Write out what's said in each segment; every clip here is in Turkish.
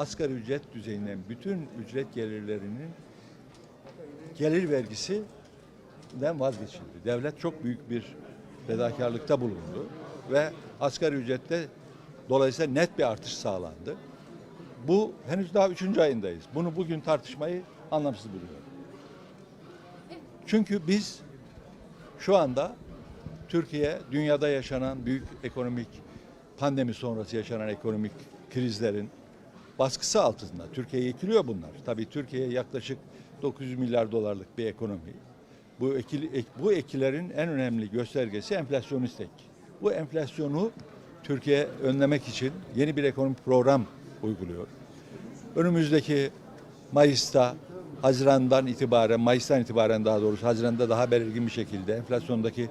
asgari ücret düzeyinden bütün ücret gelirlerinin gelir vergisinden vazgeçildi. Devlet çok büyük bir fedakarlıkta bulundu ve asgari ücrette dolayısıyla net bir artış sağlandı. Bu henüz daha üçüncü ayındayız. Bunu bugün tartışmayı anlamsız buluyorum. Çünkü biz şu anda Türkiye dünyada yaşanan büyük ekonomik pandemi sonrası yaşanan ekonomik krizlerin baskısı altında. Türkiye'ye ekiliyor bunlar. Tabii Türkiye yaklaşık 900 milyar dolarlık bir ekonomi. Bu ekili, ek- bu ekilerin en önemli göstergesi enflasyonist ek. Bu enflasyonu Türkiye önlemek için yeni bir ekonomik program uyguluyor. Önümüzdeki Mayıs'ta, Haziran'dan itibaren, Mayıs'tan itibaren daha doğrusu Haziran'da daha belirgin bir şekilde enflasyondaki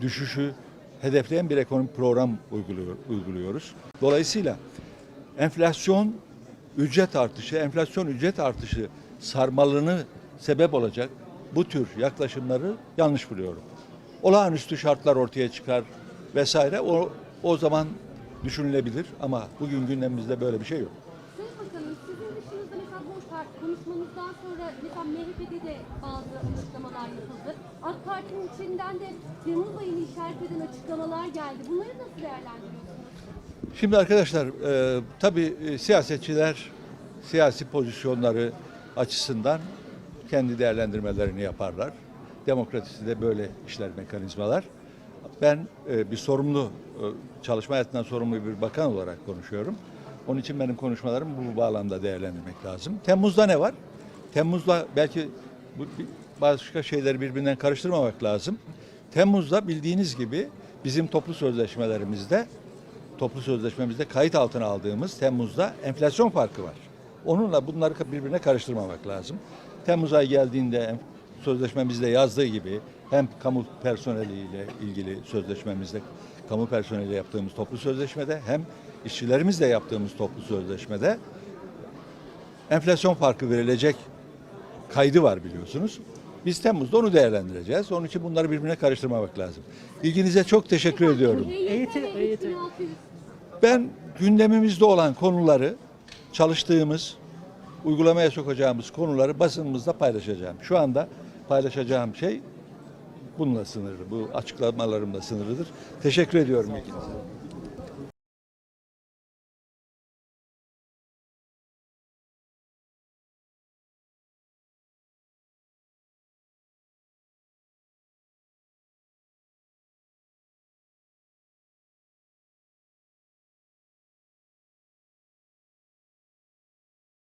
düşüşü hedefleyen bir ekonomik program uyguluyor, uyguluyoruz. Dolayısıyla enflasyon ücret artışı, enflasyon ücret artışı sarmalını sebep olacak bu tür yaklaşımları yanlış buluyorum. Olağanüstü şartlar ortaya çıkar vesaire o o zaman düşünülebilir ama bugün gündemimizde böyle bir şey yok. Sayın Bakanım sizin dışınızda mesela parti konuşmanızdan sonra mesela MHP'de de bazı açıklamalar yapıldı. AK Parti'nin içinden de Temmuz ayını işaret eden açıklamalar geldi. Bunları nasıl değerlendiriyorsunuz? Şimdi arkadaşlar e, tabii e, siyasetçiler siyasi pozisyonları açısından kendi değerlendirmelerini yaparlar. Demokraside de böyle işler mekanizmalar. Ben e, bir sorumlu, e, çalışma hayatından sorumlu bir bakan olarak konuşuyorum. Onun için benim konuşmalarımı bu bağlamda değerlendirmek lazım. Temmuz'da ne var? Temmuz'da belki bu, başka şeyleri birbirinden karıştırmamak lazım. Temmuz'da bildiğiniz gibi bizim toplu sözleşmelerimizde toplu sözleşmemizde kayıt altına aldığımız Temmuz'da enflasyon farkı var. Onunla bunları birbirine karıştırmamak lazım. Temmuz ayı geldiğinde sözleşmemizde yazdığı gibi hem kamu personeliyle ilgili sözleşmemizde kamu personeliyle yaptığımız toplu sözleşmede hem işçilerimizle yaptığımız toplu sözleşmede enflasyon farkı verilecek kaydı var biliyorsunuz. Biz Temmuz'da onu değerlendireceğiz. Onun için bunları birbirine karıştırmamak lazım. İlginize çok teşekkür ediyorum. EYT 3600 Ben gündemimizde olan konuları çalıştığımız, uygulamaya sokacağımız konuları basınımızda paylaşacağım. Şu anda paylaşacağım şey bununla sınırlı. Bu açıklamalarımla sınırlıdır. Teşekkür ediyorum ilginize.